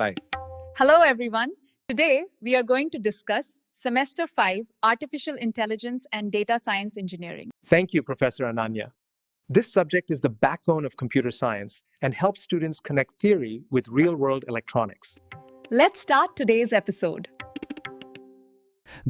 Bye. Hello, everyone. Today, we are going to discuss Semester 5 Artificial Intelligence and Data Science Engineering. Thank you, Professor Ananya. This subject is the backbone of computer science and helps students connect theory with real world electronics. Let's start today's episode.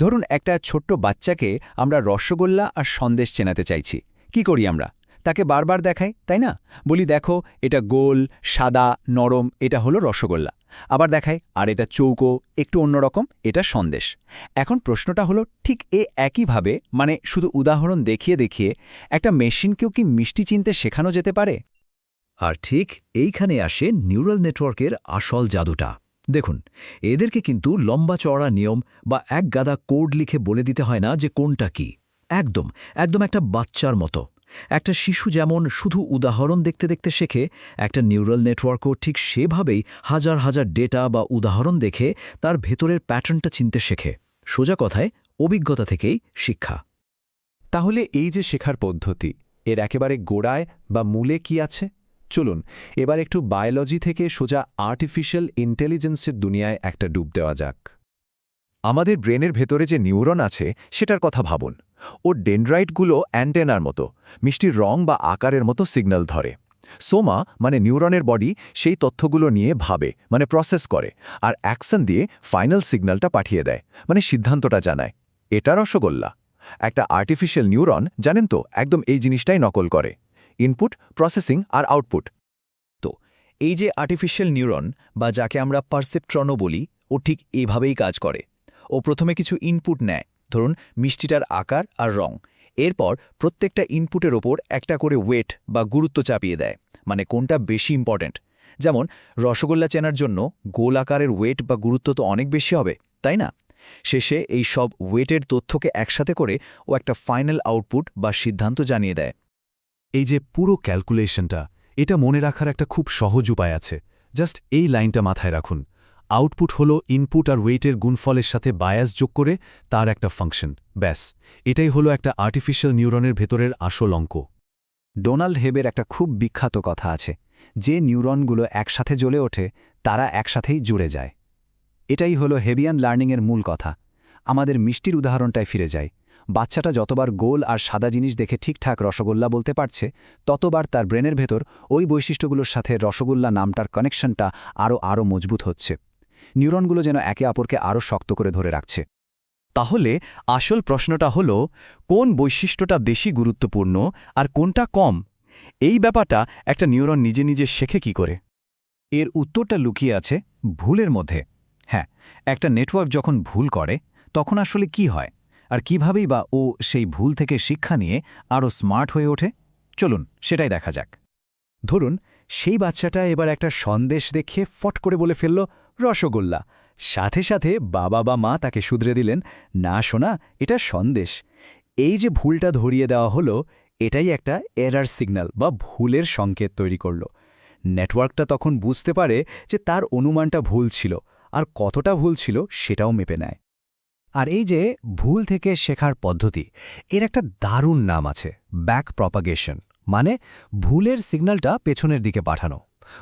ধরুন একটা ছোট্ট বাচ্চাকে আমরা রসগোল্লা আর সন্দেশ চেনাতে চাইছি কি করি আমরা তাকে বারবার দেখাই, তাই না? বলি, দেখো, এটা গোল, সাদা, নরম, এটা হলো রসগোল্লা। আবার দেখাই, আর এটা চৌকো, একটু অন্যরকম, এটা সন্দেশ। এখন প্রশ্নটা হলো, ঠিক এ একইভাবে মানে শুধু উদাহরণ দেখিয়ে দেখিয়ে, একটা মেশিনকেও কি মিষ্টি চিনতে শেখানো যেতে পারে? আর ঠিক এইখানে আসে নিউরাল নেটওয়ার্কের আসল জাদুটা। দেখুন, এদেরকে কিন্তু লম্বা চওড়া নিয়ম বা এক গাদা কোড লিখে বলে দিতে হয় না যে কোনটা কি। একদম একদম একটা বাচ্চার মতো। একটা শিশু যেমন শুধু উদাহরণ দেখতে দেখতে শেখে, একটা নিউরাল নেটওয়ার্কও ঠিক সেভাবেই হাজার হাজার ডেটা বা উদাহরণ দেখে তার ভেতরের প্যাটার্নটা চিনতে শেখে। সোজা কথায়, অভিজ্ঞতা থেকেই শিক্ষা। তাহলে এই যে শেখার পদ্ধতি, এর একেবারে গোড়ায় বা মূলে কি আছে? চলুন, এবার একটু বায়োলজি থেকে সোজা আর্টিফিশিয়াল ইন্টেলিজেন্সের দুনিয়ায় একটা ডুব দেওয়া যাক। আমাদের ব্রেনের ভেতরে যে নিউরন আছে, সেটার কথা ভাবুন। ও ডেনড্রাইটগুলো অ্যান্টেনার মতো মিষ্টির রং বা আকারের মতো সিগন্যাল ধরে। সোমা মানে নিউরনের বডি, সেই তথ্যগুলো নিয়ে ভাবে মানে প্রসেস করে, আর অ্যাকশন দিয়ে ফাইনাল সিগন্যালটা পাঠিয়ে দেয় মানে সিদ্ধান্তটা জানায়। এটা রসগোল্লা। একটা আর্টিফিশিয়াল নিউরন, জানেন তো, একদম এই জিনিসটাই নকল করে। ইনপুট, প্রসেসিং আর আউটপুট। তো, এই যে আর্টিফিশিয়াল নিউরন, বা যাকে আমরা পারসেপট্রনও বলি, ও ঠিক এভাবেই কাজ করে। ও প্রথমে কিছু ইনপুট নেয়। ধরুন মিষ্টিটার আকার আর রং। এরপর প্রত্যেকটা ইনপুটের ওপর একটা করে ওয়েট বা গুরুত্ব চাপিয়ে দেয় মানে কোনটা বেশি ইম্পর্ট্যান্ট যেমন, রসগোল্লা চেনার জন্য গোল আকারের ওয়েট বা গুরুত্ব তো অনেক বেশি হবে, তাই না? শেষে এই সব ওয়েটের তথ্যকে একসাথে করে ও একটা ফাইনাল আউটপুট বা সিদ্ধান্ত জানিয়ে দেয়। এই যে পুরো ক্যালকুলেশনটা এটা মনে রাখার একটা খুব সহজ উপায় আছে। জাস্ট এই লাইনটা মাথায় রাখুন। আউটপুট হলো ইনপুট আর ওয়েটের গুণফলের সাথে বায়াস যোগ করে তার একটা ফাংশন, ব্যাস। এটাই হলো একটা আর্টিফিশিয়াল নিউরনের ভেতরের আসল অঙ্ক। ডোনাল্ড হেবের একটা খুব বিখ্যাত কথা আছে, যে নিউরনগুলো একসাথে জ্বলে ওঠে, তারা একসাথেই জুড়ে যায়। এটাই হলো হেভিয়ান লার্নিংয়ের মূল কথা। আমাদের মিষ্টির উদাহরণটায় ফিরে যায় বাচ্চাটা যতবার গোল আর সাদা জিনিস দেখে ঠিকঠাক রসগোল্লা বলতে পারছে, ততবার তার ব্রেনের ভেতর ওই বৈশিষ্ট্যগুলোর সাথে রসগোল্লা নামটার কানেকশনটা আরও আরও মজবুত হচ্ছে। নিউরনগুলো যেন একে অপরকে আরও শক্ত করে ধরে রাখছে। তাহলে আসল প্রশ্নটা হল, কোন বৈশিষ্ট্যটা বেশি গুরুত্বপূর্ণ আর কোনটা কম? এই ব্যাপারটা একটা নিউরন নিজে নিজে শেখে কি করে? এর উত্তরটা লুকিয়ে আছে ভুলের মধ্যে। হ্যাঁ একটা নেটওয়ার্ক যখন ভুল করে, তখন আসলে কি হয়? আর কিভাবেই বা ও সেই ভুল থেকে শিক্ষা নিয়ে আরও স্মার্ট হয়ে ওঠে? চলুন, সেটাই দেখা যাক। ধরুন, সেই বাচ্চাটা এবার একটা সন্দেশ দেখে ফট করে বলে ফেলল রসগোল্লা। সাথে সাথে বাবা বা মা তাকে শুধরে দিলেন, না শোনা এটা সন্দেশ। এই যে ভুলটা ধরিয়ে দেওয়া হলো, এটাই একটা এরার সিগন্যাল বা ভুলের সংকেত তৈরি করল। নেটওয়ার্কটা তখন বুঝতে পারে যে তার অনুমানটা ভুল ছিল, আর কতটা ভুল ছিল সেটাও মেপে নেয়। আর এই যে ভুল থেকে শেখার পদ্ধতি, এর একটা দারুণ নাম আছে ব্যাক প্রপাগেশন মানে ভুলের সিগন্যালটা পেছনের দিকে পাঠানো।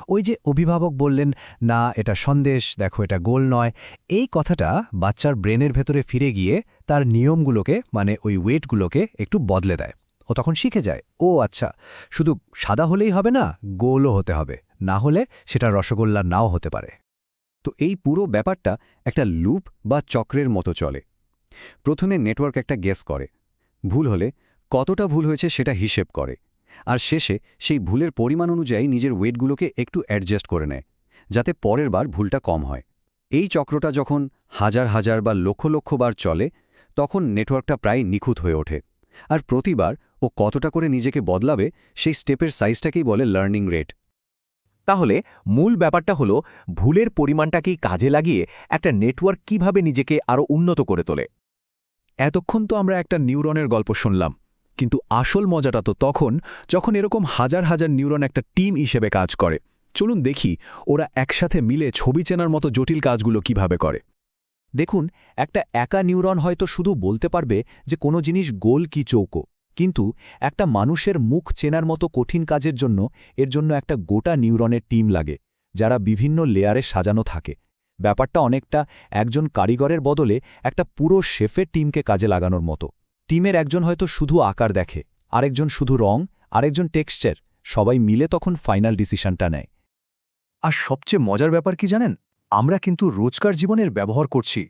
ওই যে অভিভাবক বললেন, না, এটা সন্দেশ, দেখো এটা গোল নয়। এই কথাটা বাচ্চার ব্রেনের ভেতরে ফিরে গিয়ে তার নিয়মগুলোকে মানে ওই ওয়েটগুলোকে একটু বদলে দেয়। ও তখন শিখে যায়, ও আচ্ছা শুধু সাদা হলেই হবে না, গোলও হতে হবে। না হলে সেটা রসগোল্লা নাও হতে পারে। তো এই পুরো ব্যাপারটা একটা লুপ বা চক্রের মতো চলে। প্রথমে নেটওয়ার্ক একটা গেস করে। ভুল হলে কতটা ভুল হয়েছে সেটা হিসেব করে। আর শেষে সেই ভুলের পরিমাণ অনুযায়ী নিজের ওয়েটগুলোকে একটু অ্যাডজাস্ট করে নেয়, যাতে পরের বার ভুলটা কম হয়। এই চক্রটা যখন হাজার হাজার বা লক্ষ লক্ষ বার চলে, তখন নেটওয়ার্কটা প্রায় নিখুঁত হয়ে ওঠে, আর প্রতিবার ও কতটা করে নিজেকে বদলাবে সেই স্টেপের সাইজটাকেই বলে লার্নিং রেট। তাহলে মূল ব্যাপারটা হলো, ভুলের পরিমাণটাকেই কাজে লাগিয়ে একটা নেটওয়ার্ক কীভাবে নিজেকে আরও উন্নত করে তোলে। এতক্ষণ তো আমরা একটা নিউরনের গল্প শুনলাম। কিন্তু আসল মজাটা তো তখন যখন এরকম হাজার হাজার নিউরন একটা টিম হিসেবে কাজ করে। চলুন দেখি ওরা একসাথে মিলে ছবি চেনার মতো জটিল কাজগুলো কীভাবে করে। দেখুন, একটা একা নিউরন হয়তো শুধু বলতে পারবে যে কোনো জিনিস গোল কি চৌকো, কিন্তু একটা মানুষের মুখ চেনার মতো কঠিন কাজের জন্য এর জন্য একটা গোটা নিউরনের টিম লাগে, যারা বিভিন্ন লেয়ারে সাজানো থাকে। ব্যাপারটা অনেকটা একজন কারিগরের বদলে একটা পুরো শেফের টিমকে কাজে লাগানোর মতো। টিমের একজন হয়তো শুধু আকার দেখে, আরেকজন শুধু রং, আরেকজন টেক্সচার, সবাই মিলে তখন ফাইনাল ডিসিশনটা নেয়। আর সবচেয়ে মজার ব্যাপার কি জানেন? আমরা কিন্তু রোজকার জীবনের ব্যবহার করছি।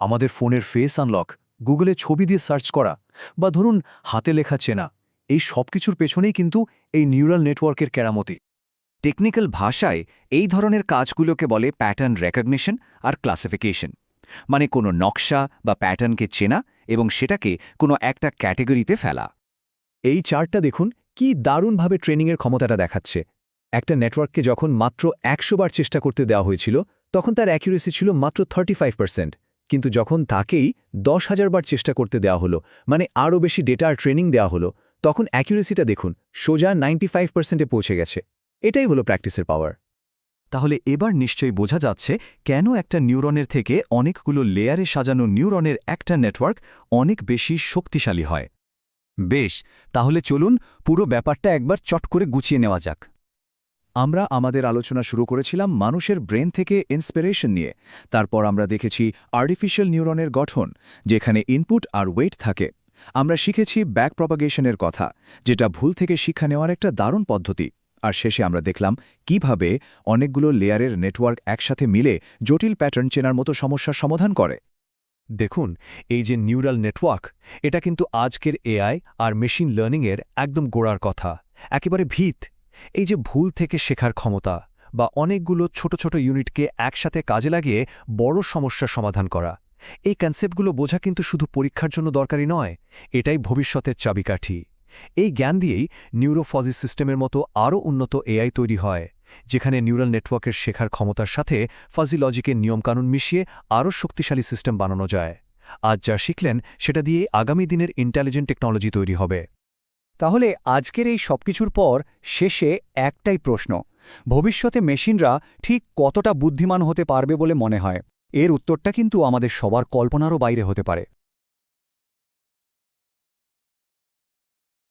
আমাদের ফোনের ফেস আনলক, গুগলে ছবি দিয়ে সার্চ করা, বা ধরুন হাতে লেখা চেনা, এই সব কিছুর পেছনেই কিন্তু এই নিউরাল নেটওয়ার্কের কেরামতি। টেকনিক্যাল ভাষায় এই ধরনের কাজগুলোকে বলে প্যাটার্ন রেকগনিশন আর ক্লাসিফিকেশন। মানে কোনো নকশা বা প্যাটার্নকে চেনা এবং সেটাকে কোনো একটা ক্যাটেগরিতে ফেলা। এই চার্টটা দেখুন, কি দারুণভাবে ট্রেনিংয়ের ক্ষমতাটা দেখাচ্ছে। একটা নেটওয়ার্ককে যখন মাত্র একশো বার চেষ্টা করতে দেওয়া হয়েছিল, তখন তার অ্যাকিউরেসি ছিল মাত্র থার্টি কিন্তু যখন তাকেই দশ হাজার বার চেষ্টা করতে দেওয়া হলো মানে আরও বেশি ডেটার ট্রেনিং দেওয়া হলো, তখন অ্যাকিউরেসিটা দেখুন, সোজা নাইনটি ফাইভ পৌঁছে গেছে। এটাই হলো প্র্যাকটিসের পাওয়ার। তাহলে এবার নিশ্চয়ই বোঝা যাচ্ছে কেন একটা নিউরনের থেকে অনেকগুলো লেয়ারে সাজানো নিউরনের একটা নেটওয়ার্ক অনেক বেশি শক্তিশালী হয়। বেশ, তাহলে চলুন পুরো ব্যাপারটা একবার চট করে গুছিয়ে নেওয়া যাক। আমরা আমাদের আলোচনা শুরু করেছিলাম মানুষের ব্রেন থেকে ইন্সপিরেশন নিয়ে। তারপর আমরা দেখেছি আর্টিফিশিয়াল নিউরনের গঠন, যেখানে ইনপুট আর ওয়েট থাকে। আমরা শিখেছি ব্যাক প্রপাগেশনের কথা, যেটা ভুল থেকে শিক্ষা নেওয়ার একটা দারুণ পদ্ধতি। আর শেষে আমরা দেখলাম কীভাবে অনেকগুলো লেয়ারের নেটওয়ার্ক একসাথে মিলে জটিল প্যাটার্ন চেনার মতো সমস্যার সমাধান করে। দেখুন, এই যে নিউরাল নেটওয়ার্ক, এটা কিন্তু আজকের এআই আর মেশিন লার্নিংয়ের একদম গোড়ার কথা, একেবারে ভিত। এই যে ভুল থেকে শেখার ক্ষমতা বা অনেকগুলো ছোট ছোট ইউনিটকে একসাথে কাজে লাগিয়ে বড় সমস্যার সমাধান করা, এই কনসেপ্টগুলো বোঝা কিন্তু শুধু পরীক্ষার জন্য দরকারি নয়, এটাই ভবিষ্যতের চাবিকাঠি। এই জ্ঞান দিয়েই নিউরোফজি সিস্টেমের মতো আরও উন্নত এআই তৈরি হয়, যেখানে নিউরাল নেটওয়ার্কের শেখার ক্ষমতার সাথে ফাজি লজিকের নিয়মকানুন মিশিয়ে আরও শক্তিশালী সিস্টেম বানানো যায়। আজ যা শিখলেন, সেটা দিয়ে আগামী দিনের ইন্টেলিজেন্ট টেকনোলজি তৈরি হবে। তাহলে আজকের এই সবকিছুর পর শেষে একটাই প্রশ্ন, ভবিষ্যতে মেশিনরা ঠিক কতটা বুদ্ধিমান হতে পারবে বলে মনে হয়? এর উত্তরটা কিন্তু আমাদের সবার কল্পনারও বাইরে হতে পারে।